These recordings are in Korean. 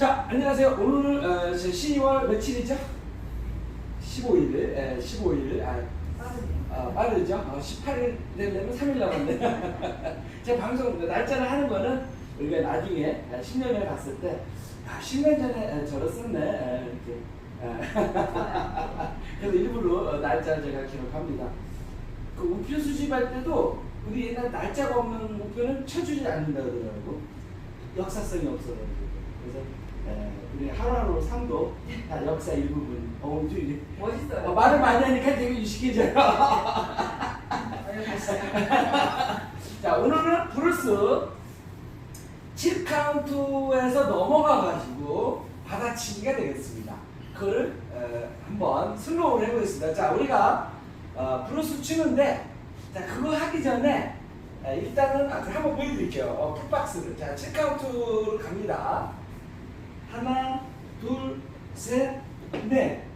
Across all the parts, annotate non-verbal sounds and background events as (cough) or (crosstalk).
자, 안녕하세요. 오늘 어, 제 12월 며칠이죠? 15일, 에, 15일, 아, 아, 빠르죠? 어, 18일 되려면 3일 남았네. (laughs) 제가 방송 날짜를 하는 거는 우리가 나중에 10년 후에 봤을 때, 아, 10년 전에 에, 저를 썼네. 에, 이렇게. 아, (laughs) 그래서 일부러 어, 날짜를 제가 기록합니다. 그 우표 수집할 때도 우리 옛날 날짜가 없는 우표는 쳐주지 않는다 그러더라고. 역사성이 없어가지고. 그래서 에, 우리 하루하루 삶도 다 역사 일부분. 어, 좀 이제 멋있어요. 어, 말을 많이 하니까 되게 유식해져요. (laughs) 자, 오늘은 브루스 7카운트에서 넘어가가지고 받아치기가 되겠습니다. 그걸 어, 한번 슬로우를 해보겠습니다. 자, 우리가 어, 브루스 추는데, 자, 그거 하기 전에 에, 일단은 아, 한번 보여드릴게요. 어, 풀박스를. 자, 7카운트로 갑니다. 하나, 둘, 셋, 넷.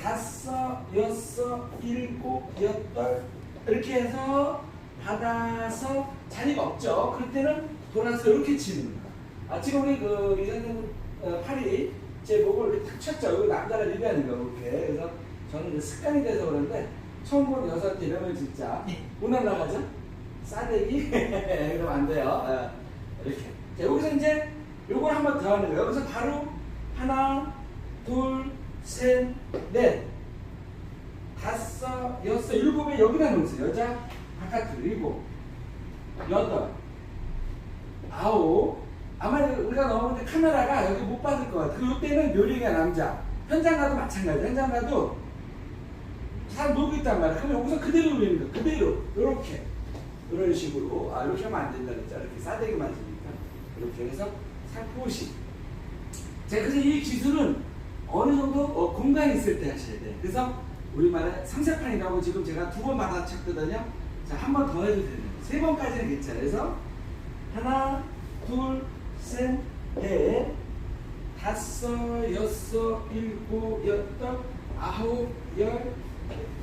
다섯, 여섯, 일곱, 여덟 이렇게 해서 받아서 자리가 없죠. 그럴 때는 돌아서 이렇게 치는 거예요. 아, 지금 우리 그 이사님 어, 팔이 제 목을 이렇게 탁 쳤죠. 여기 남자가 리뷰하는 거 이렇게. 그래서 저는 습관이 돼서 그런데 처음 보는 여자한테 이러면 진짜 못 날라가죠? 싸대기? (laughs) 그러면 안 돼요. 어, 이렇게. 자, 여기서 이제 요걸 한번 더 하는 거예요. 여기서 바로 하나, 둘, 셋, 넷, 다섯, 여섯, 일곱에 여기다 놓으세요. 여자 바깥으로 일곱, 여덟, 아홉. 아마 우리가 때 카메라가 여기 못 받을 것 같아요. 그때는 요리가 남자. 현장 가도 마찬가지. 현장 가도 사람 놀고 있단 말이야. 그럼 여기서 그대로 올리는 거야. 그대로. 이렇게. 이런 식으로. 아, 이렇게 하면 안 된다 그랬죠. 이렇게 싸대기 맞으니까. 이렇게 해서 살포시. 자, 그래서 이 기술은 어느 정도 어, 공간이 있을 때 하셔야 돼요. 그래서 우리말에 상세판이라고 지금 제가 두 번 받아쳤거든요. 자, 한 번 더 해도 되는 세 번까지는 괜찮아요. 그래서 하나, 둘, 셋, 넷, 다섯, 여섯, 일곱, 여덟, 아홉, 열,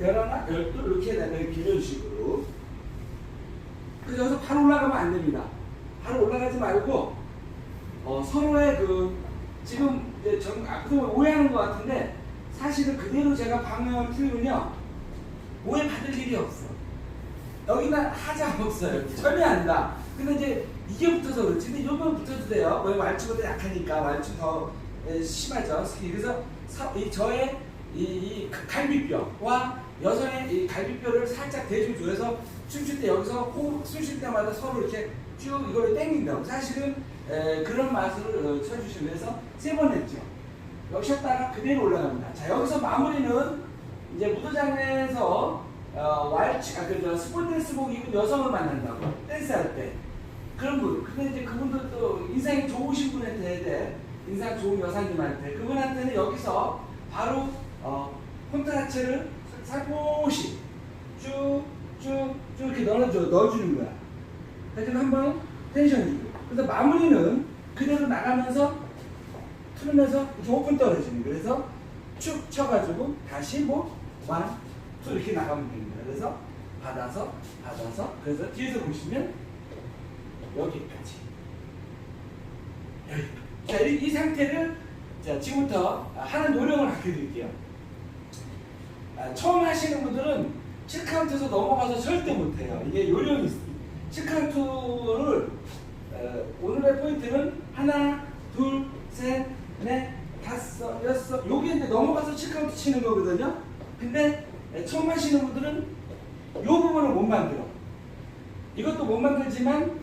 열하나, 열둘 이렇게 되는 이런 식으로. 그래서 여기서 바로 올라가면 안 됩니다. 바로 올라가지 말고 어, 서로의 그 지금 이제 전 앞으로 오해하는 것 같은데 사실은 그대로 제가 방향을 틀면요 오해 받을 일이 없어. 여기는 하자 없어요. 전혀 안다. 근데 이제 이게 붙어서 그렇지. 근데 이건 붙어도 돼요. 왜 말투보다 약하니까 말투 더 에, 심하죠. 그래서 서, 이 저의 이, 이 갈비뼈와 여성의 이 갈비뼈를 살짝 대줘줘서 춤출 때 여기서 호흡 숨쉴 때마다 서로 이렇게 쭉 이걸 땡긴다고. 사실은 에, 그런 맛을 어, 쳐주시기 위해서 세 번 했죠. 쉬었다가 그대로 올라갑니다. 자 여기서 마무리는 이제 무도장에서 어, 왈츠, 아, 그, 저, 스포 댄스복 입은 여성을 만난다고. 댄스할 때. 그런 분. 근데 이제 그분도 또 인상이 좋으신 분한테. 인상 좋은 여사님한테. 그분한테는 여기서 바로, 어, 콘트라체를 살포시 쭉, 쭉, 쭉 이렇게 넣어줘, 넣어주는 거야. 그래서 한번 텐션 주고. 그래서 마무리는 그대로 나가면서 틀면서 이렇게 떨어지는. 그래서 축 쳐가지고 다시 뭐, 완, 투 이렇게 나가면 됩니다. 그래서 받아서, 받아서, 그래서 뒤에서 보시면 여기까지. 여기까지. 자, 이, 이 상태를 자, 지금부터 하는 노력을 가르쳐드릴게요. 아, 처음 하시는 분들은 7카운트에서 넘어가서 절대 못해요. 이게 요령이 있습니다. 7카운트를 어, 오늘의 포인트는 하나, 둘, 셋, 넷, 다섯, 여섯. 여기 이제 넘어가서 7카운트 치는 거거든요. 근데 에, 처음 하시는 분들은 이 부분을 못 만들어. 이것도 못 만들지만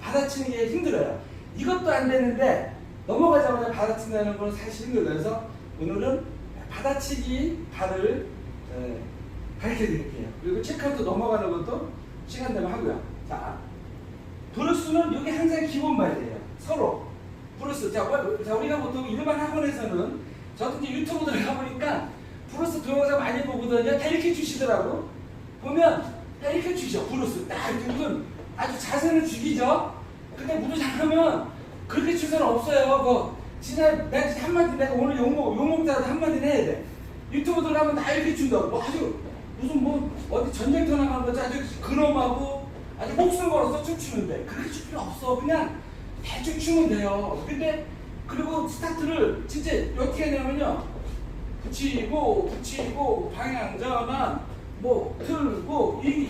받아치는 게 힘들어요. 이것도 안 되는데 넘어가자마자 받아친다는 건 사실 힘들어요. 그래서 오늘은 받아치기 발을 에, 가르쳐 드릴게요. 그리고 체크아웃 넘어가는 것도 시간 되면 하고요. 자, 브루스는 이게 항상 기본 말이에요. 서로. 브루스. 자, 뭐- 자, 우리가 보통 일반 학원에서는 저도 이제 유튜브 들어가 (laughs) 보니까 브루스 동영상 많이 보거든요. 다 이렇게 주시더라고. 보면 다 이렇게 주죠. 브루스. 딱 이렇게 무슨 아주 자세는 죽이죠. 근데 무도장하면 그렇게 주서는 없어요. 그 진짜 내가 한마디 내가 오늘 욕먹 욕먹자도 한마디는 해야 돼. 유튜브 들어가면 다 이렇게 준다고. 뭐 아주 무슨 뭐 어디 전쟁터 나가는 거지 아주 근엄하고 아주 목숨 걸어서 춤추는데 그렇게 출 필요 없어. 그냥 대충 추면 돼요. 근데 그리고 스타트를 진짜 어떻게 하냐면요. 붙이고 붙이고 방향 전환 뭐 틀고 이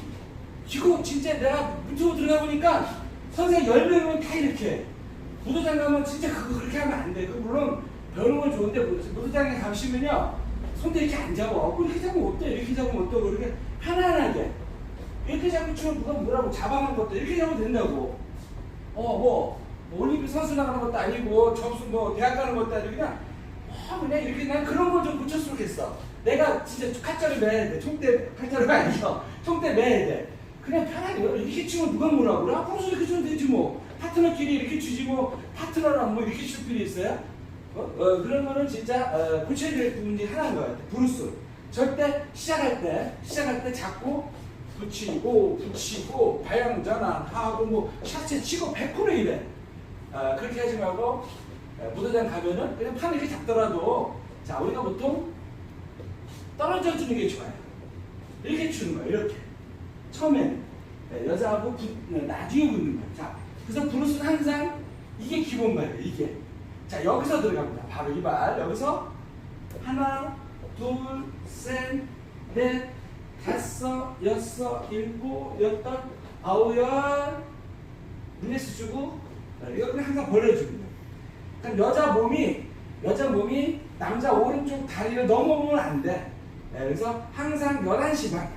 이거 진짜 내가 유튜브 들어가 보니까 선생 10명이면 다 이렇게 해. 무도장 가면 진짜 그거 그렇게 하면 안 돼. 그 물론 배우는 건 좋은데 무도장에 가시면요. 손도 이렇게 안 잡아. 어, 이렇게 잡으면 어때? 이렇게 잡으면 어때? 이렇게 편안하게. 이렇게 잡고 치면 누가 뭐라고 잡아만 것도 이렇게 잡으면 된다고. 어, 뭐, 뭐 올림픽 선수 나가는 것도 아니고, 점수 뭐, 대학 가는 것도 아니고, 그냥, 어, 그냥 이렇게 난 그런 걸좀 고쳤으면 좋겠어. 내가 진짜 칼자루 매야 돼. 총대, 칼자루가 아니죠. (laughs) 총대 매야 돼. 그냥 편하게, 이렇게 치면 누가 뭐라고 그래? 앞으로서 이렇게 치면 되지 뭐. 파트너끼리 이렇게 치지 뭐, 파트너랑 뭐 이렇게 칠 필요 있어요? 어? 어, 그런 거는 진짜, 어, 고쳐야 될 부분이 하나인 것 같아. 브루스. 절대 시작할 때, 시작할 때 자꾸 붙이고 붙이고 방향 전환하고 뭐 샷체 치고 100% 이래. 아, 그렇게 하지 말고 에, 무도장 가면은 그냥 판 이렇게 잡더라도 자 우리가 보통 떨어져 주는 게 좋아요. 이렇게 주는 거야 이렇게 처음에는 에, 여자하고 붙, 네, 나중에 붙는 거야. 자 그래서 브루스는 항상 이게 기본 말이에요. 이게 자 여기서 들어갑니다. 바로 이발 여기서 하나 둘셋넷 다섯, 여섯, 일곱, 여덟, 아홉, 열 리네스 주고 이거 그냥 항상 벌려줍니다. 그러니까 여자 몸이 여자 몸이 남자 오른쪽 다리를 넘어오면 안 돼. 네, 그래서 항상 11시 방향.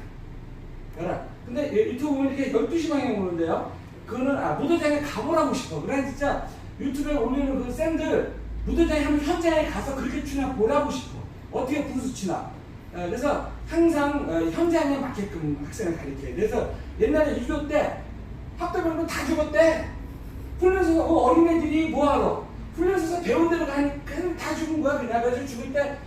11. 근데 유튜브 보면 이렇게 12시 방향 오는데요. 그거는 아, 무도장에 가보라고 싶어. 그래 진짜 유튜브에 올리는 그 쌤들 무도장에 한번 현장에 가서 그렇게 추나 보라고 싶어. 어떻게 분수 치나. 어, 그래서 항상 어, 현장에 맞게끔 학생을 가르쳐요. 그래서 옛날에 6.25때 학도병도 다 죽었대. 훈련소에서 어, 어린애들이 뭐하러? 훈련소에서 배운 대로 가니까 다 죽은 거야. 그냥 그래서 죽을 때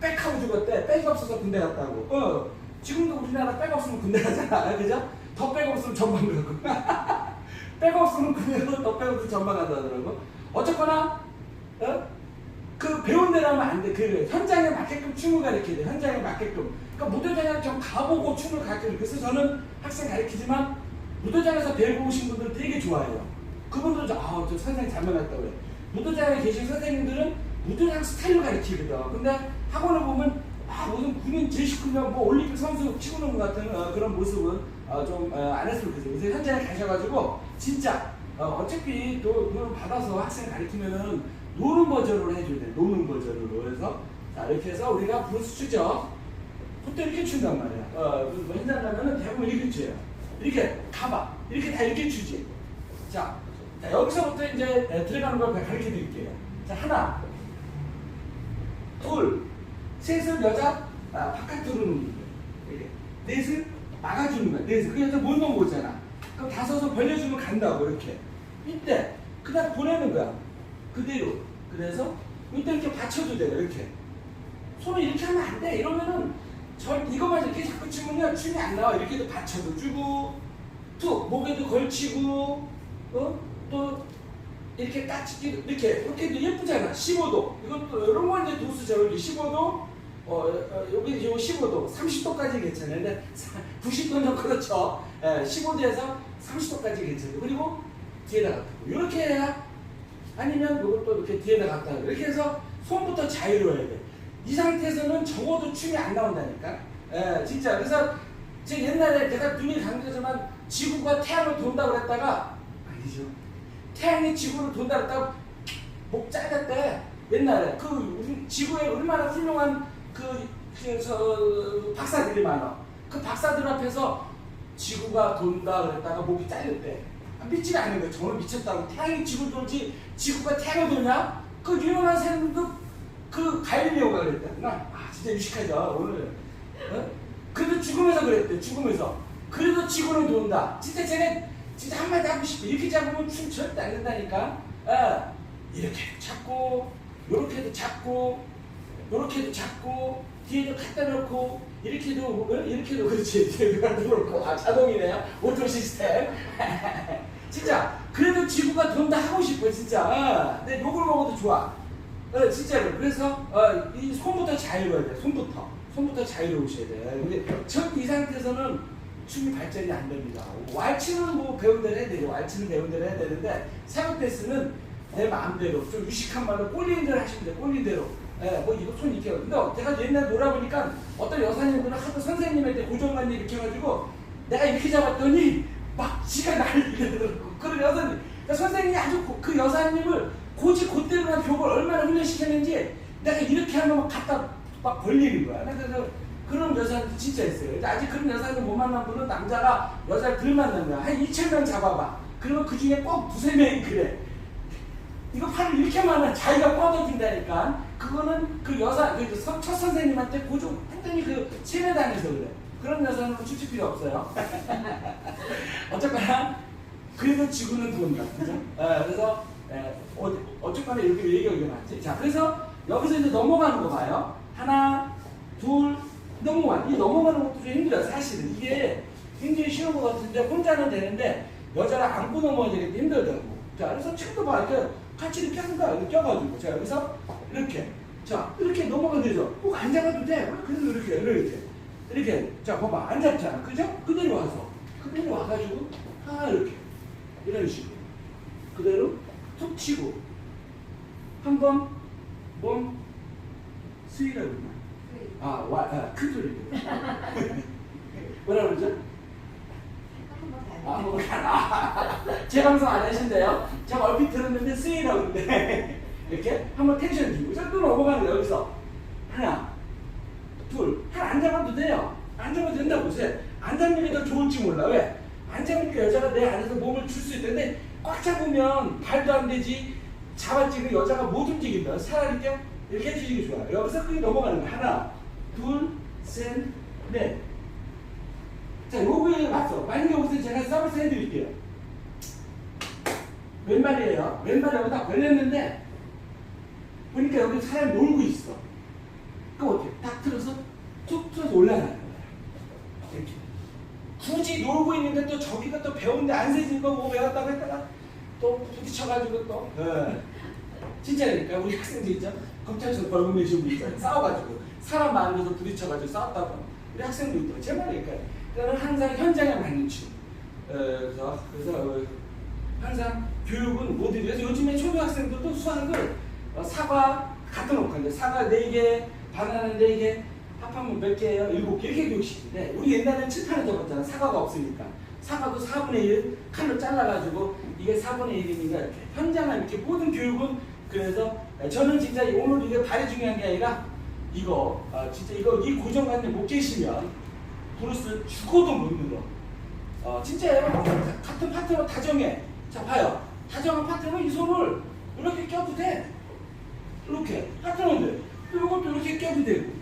빽하고 죽었대. 빽이 없어서 군대 갔다고. 어, 지금도 우리나라 빽 없으면 군대 가잖아. (laughs) 그죠? 더빽 없으면 전방 가고. (laughs) 빽 없으면 군대 가고 더빽 없으면 전방 간다 하더라고. 어쨌거나 어? 그 배운 대로 하면 안 돼. 그 현장에 맞게끔 춤을 가르쳐야 돼. 현장에 맞게끔. 그러니까 무도장에 좀 가보고 춤을 가르쳐요. 그래서 저는 학생 가르치지만 무도장에서 배우고 오신 분들 되게 좋아해요. 그분들도 아, 저 선생님 잘 만났다고 그래. 무도장에 계신 선생님들은 무도장 스타일로 가르치거든. 근데 학원을 보면 아, 무슨 군인 제식훈련 뭐 올림픽 선수 치고 노는 것 같은 어, 그런 모습은 어, 좀안 했으면 좋겠어요. 그래서 현장에 가셔가지고 진짜 어, 어차피 또 돈을 받아서 학생 가르치면은 노는 버전으로 해줘야 돼. 노는 버전으로. 그래서 자 이렇게 해서 우리가 브루스 추죠. 그때 이렇게 춘단 말이야. 어, 뭐 현장 가면은 대부분 이렇게 쳐요. 이렇게 가봐. 이렇게 다 이렇게 추지. 자, 자 여기서부터 이제 에, 들어가는 걸 가르쳐 드릴게요. 자 하나, 둘, 셋은 여자 아, 바깥으로 놓는 거예요. 넷은 막아주는 거야. 넷은 그 여자 못 넘어오잖아. 그럼 다섯은 벌려주면 간다고 이렇게. 이때 그다음 보내는 거야. 그대로. 그래서 이때 이렇게 받쳐도 돼요. 이렇게. 손을 이렇게 하면 안 돼. 이러면은 절 이거만 이렇게 자꾸 치면요 춤이 안 나와. 이렇게도 받쳐도 주고 툭 목에도 걸치고 어? 또 이렇게 까치기도 이렇게 이렇게도 예쁘잖아. 15도. 이것도 이런 거 이제 도수죠. 15도 어, 어, 여기 지금 15도, 30도까지 괜찮아요. 근데 (laughs) 90도는 그렇죠. 예, 15도에서 30도까지 괜찮아요. 그리고 뒤에다 갖다 놓고. 이렇게 해야 아니면 이것도 이렇게 뒤에다 갖다 놓고. 이렇게 해서 손부터 자유로워야 돼. 이 상태에서는 적어도 춤이 안 나온다니까. 예, 진짜. 그래서 제 옛날에 제가 눈이 강조지만 지구가 태양을 돈다고 그랬다가 아니죠. 태양이 지구를 돈다 그랬다가 목 잘렸대. 옛날에 그 우리 지구에 얼마나 훌륭한 그 그래서 박사들이 많아. 그 박사들 앞에서 지구가 돈다 그랬다가 목이 잘렸대. 아, 믿지가 않는 거야. 정말 미쳤다고. 태양이 지구를 돌지 지구가 태양을 도냐? 그 유명한 사람도 그 갈릴레오가 그랬다. 아 진짜 유식하죠 오늘. 어? 그래도 죽으면서 그랬대. 죽으면서. 그래도 지구는 돈다. 진짜 쟤네 진짜 한마디 하고 싶어. 이렇게 잡으면 춤 절대 안 된다니까. 어. 이렇게 잡고 요렇게도 잡고 요렇게도 잡고 뒤에도 갖다 놓고 이렇게도 어? 이렇게도 그렇지. (laughs) 뒤에도 갖다 놓고. 아 자동이네요. 오토 시스템. (laughs) 진짜. 그래도 지구가 돈 다 하고 싶어 진짜. 어. 근데 욕을 먹어도 좋아. 어, 진짜로. 그래서 어, 이 손부터 자유로워야 돼 손부터. 손부터 자유로우셔야 돼. 근데 전이 상태에서는 춤이 발전이 안 됩니다. 왈츠는 뭐 배운 대로 해야 되죠. 왈츠는 배운 대로 해야 되는데 사극 댄스는 내 마음대로 좀 유식한 말로 꼴린 대로 하시면 돼 꼴린 대로. 예, 뭐 이거 손 이렇게 근데 제가 옛날 놀아보니까 어떤 여사님들은 하도 선생님한테 고정관리 이렇게 해가지고 내가 이렇게 잡았더니 막 지가 날 이러더라고. 그런 여사님. 그러니까 선생님이 아주 고- 그 여사님을 고지 곧대로만 교육을 얼마나 훈련시켰는지 내가 이렇게 하면 막 갖다 막 벌리는 거야. 그래서 그런 여사님 진짜 있어요. 근데 아직 그런 여사님 못 만난 분은 남자가 여자를 덜 만난 거야 한 2천 명 잡아봐. 그러면 그 중에 꼭 두세 명이 그래 이거 팔을 이렇게 만면 자기가 뻗어준다니까. 그거는 그 여사 그첫 선생님한테 고정 완전히 그 세뇌당해서 그래. 그런 여자는 추측 필요 없어요. (laughs) 어쨌거나 그래도 지구는 돈다 그죠? 예, 그래서 예, 어, 어쨌거나 이렇게 얘기가 맞지? 자 그래서 여기서 이제 넘어가는 거 봐요. 하나 둘 넘어가 이 넘어가는 것도 좀 힘들어요 사실은. 이게 굉장히 쉬운 것 같은데 혼자는 되는데 여자를 안고 넘어야 되기 힘들더라고. 자 그래서 책도 봐 이렇게 같이 이렇게 한다 이렇게 껴가지고 자 여기서 이렇게. 자 이렇게 넘어가면 되죠? 꼭 앉아가도 돼. 그래도 이렇게 이렇게 이렇게. 자 봐봐. 앉았잖아. 그죠? 그대로 와서. 그대로 와가지고 아 이렇게. 이런 식으로. 그대로 툭 치고. 한번 몸 스위라고 그러나 아, 와, 아, 큰 소리로. (laughs) 뭐라 그러죠? 아, 뭐, 아, 제 방송 안 하신대요? 제가 얼핏 들었는데 그러는데. (laughs) 이렇게 한번 텐션 주고. 자, 또 넘어가는 여기서. 하나, 둘. 한 앉아봐도 돼요. 앉아봐도 된다고. 셋. 안 잡는 게 더 좋을지 몰라. 왜? 안 잡으니까 여자가 내 안에서 몸을 줄 수 있는데 꽉 잡으면 발도 안 되지. 잡았지 그 여자가 못 움직인다. 차라리 이렇게 해주시는 게 좋아요. 여기서 그게 넘어가는 거야. 하나, 둘, 셋, 넷. 자, 요거에 맞서. 만약에 여기서 제가 서비스 해드릴게요. 왼발이에요. 왼발이 여기다 걸렸는데 보니까 여기 사람이 놀고 있어. 그럼 어떻게? 딱 틀어서 툭 틀어서 올라가는 거야. 이렇게. 굳이 놀고 있는데 또 저기가 또 배우는데 안거 보고 배웠다고 했다가 또 부딪혀가지고 또. 예. 진짜니까 우리 학생들 있죠? 검찰에서 벌금 분 있잖아요. 싸워가지고 사람 많은 데서 부딪혀가지고 싸웠다고 우리 학생도 있더라고요. 제 말이니까. 그 러니까 항상 현장에 맞는 춤. 어, 그래서 그래서 어, 항상 교육은 모두 그래서 요즘에 초등학생들도 수학을 어, 사과 갖다 놓고 하는데 사과 4개, 바나나 4개, 합하면 몇 개예요? 7개. 이렇게 교육시키는데 우리 옛날에는 칠판에 적었잖아. 사과가 없으니까. 사과도 4분의 1 칼로 잘라가지고 이게 4분의 1이니까 이렇게 현장은 이렇게 모든 교육은 그래서 저는 진짜 오늘 이게 발이 중요한 게 아니라 이거 아, 진짜 이거 이 고정관념 못 계시면 브루스 죽어도 못 늘어 어, 진짜예요 같은 파트너 다정해. 자 봐요. 다정한 파트너 이 손을 이렇게 껴도 돼. 이렇게. 파트너인데 또 이것도 이렇게 껴도 되고.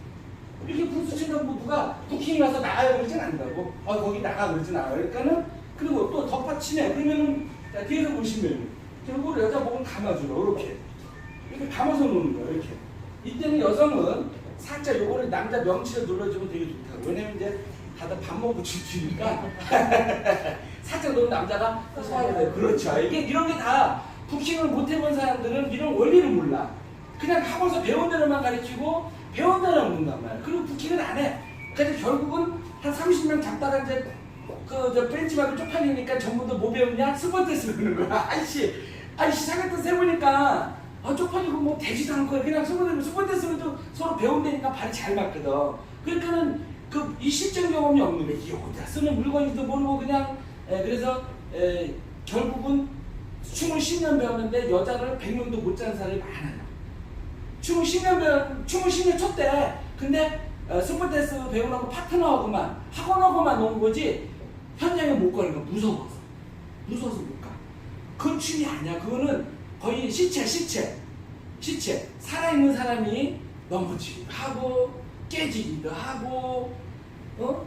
이렇게 브루스 뭐 누가 부킹이 와서 나가요 그러진 않는다고. 어 거기 나가 그러진 않아요 그러니까는 그리고 또 덮어치네. 그러면은 자, 뒤에서 보시면 결국 여자 목을 감아줘요 이렇게. 이렇게 감아서 노는 거예요 이렇게. 이때는 여성은 살짝 요거를 남자 명치를 눌러주면 되게 좋다고. 왜냐면 이제 다들 밥 먹고 살짝 놓은 (laughs) 남자가 소화가 돼요 그렇죠. 이게 이런 게 다 북싱을 못 해본 사람들은 이런 원리를 몰라. 그냥 학원에서 배운 대로만 가르치고 배운 대로 묻는단 말이야. 그리고 북싱은 안해. 그래서 결국은 한 30명 잡다가 이제 그저 벤치마크 쪽팔리니까 전부 다 뭐 배웠냐? 스포트스 배우는 거야. (laughs) 아이씨. 아이씨 사겠다 세보니까 아 쪽팔리고 뭐 되지도 않고 그냥 스포트스는 또 서로 배운다니까 발이 잘 맞거든. 그러니까는 그 이 실전 경험이 없는 이게 어디다 쓰는 물건인지도 모르고 그냥 에, 그래서 에, 결국은 춤을 10년 배웠는데 여자를 100년도 못 자는 사람이 많아요. 춤을 10년 배웠 춤을 10년 췄대. 근데 어, 스포츠댄스 배우라고 파트너하고만 학원하고만 노는 거지 현장에 못 가는 거 무서워서. 무서워서 못 가. 그건 춤이 아니야. 그거는 거의 시체 시체 시체. 살아있는 사람이 넘어지기도 하고 깨지기도 하고 어?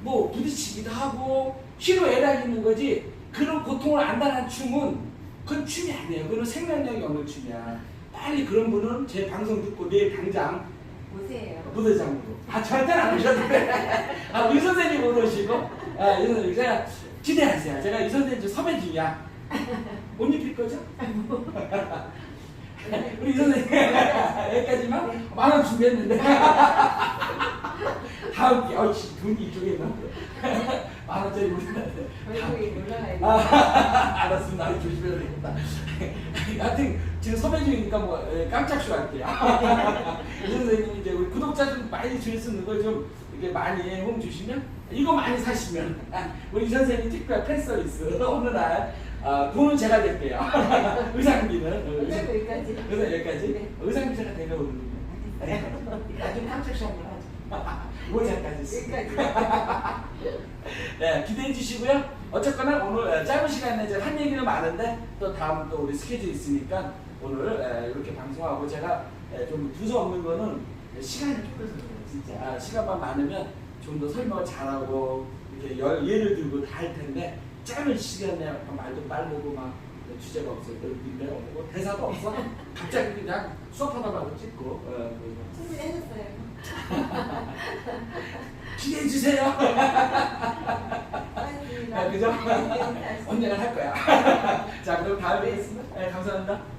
뭐 부딪히기도 하고 희로애락 있는 거지 그런 고통을 안 당한 춤은 그건 춤이 아니에요 그건 생명력이 없는 춤이야 빨리 그런 분은 제 방송 듣고 내일 당장 보세요. 부대장으로. 아, 절대는 안 오셔도 돼. 아, 이 선생님 못 오시고. 아, 이 선생님. 제가 기대하세요. 제가 이 선생님 좀 섭외 중이야. 못 입힐 거죠? (laughs) 우리 이 선생님. (laughs) 여기까지만 만원 준비했는데. (laughs) 다음 게, 어이씨, 돈이 이쪽에 있는데. (laughs) 만 원짜리. 얼굴이 올라가야 돼. 아, 알았습니다. 조심해야 되겠다. 하여튼 지금 섭외 중이니까 뭐 예, 깜짝 쇼 할게요. 이 선생님이 이제 우리 구독자 좀 많이 줄수 있는 거좀 이렇게 많이 호응 주시면 이거 많이 사시면 우리 이 선생님 특별 팬 서비스 어느 날 아, 돈은 제가 낼게요. (laughs) 의상비는 어, 의상, 여기까지. 의상 여기까지 네. 의상비 제가 내려오는 거예요. 나중에 깜짝 쇼 한번 하죠. 모자까지 (laughs) 쓰고. 여기까지. (laughs) 네, 기대해 주시고요. 어쨌거나 오늘 에, 짧은 시간 내에 한 얘기는 많은데 또 다음 또 우리 스케줄 있으니까 오늘 에, 이렇게 방송하고 제가 에, 좀 두서없는 거는 시간이 좁아서 그래요. 진짜 아, 시간만 많으면 좀 더 설명을 잘하고 이렇게 열, 예를 들고 다 할 텐데 짧은 시간에 약간 말도 빠르고 막 주제가 없어, 인데 없고 대사도 없어. 갑자기 그냥 수업하다 말고 찍고 어, 하셨어요. 기대해 주세요. 아, 그죠? 네, 네, 언젠가 할 거야. 자, 그럼 다음에. 네, 감사합니다.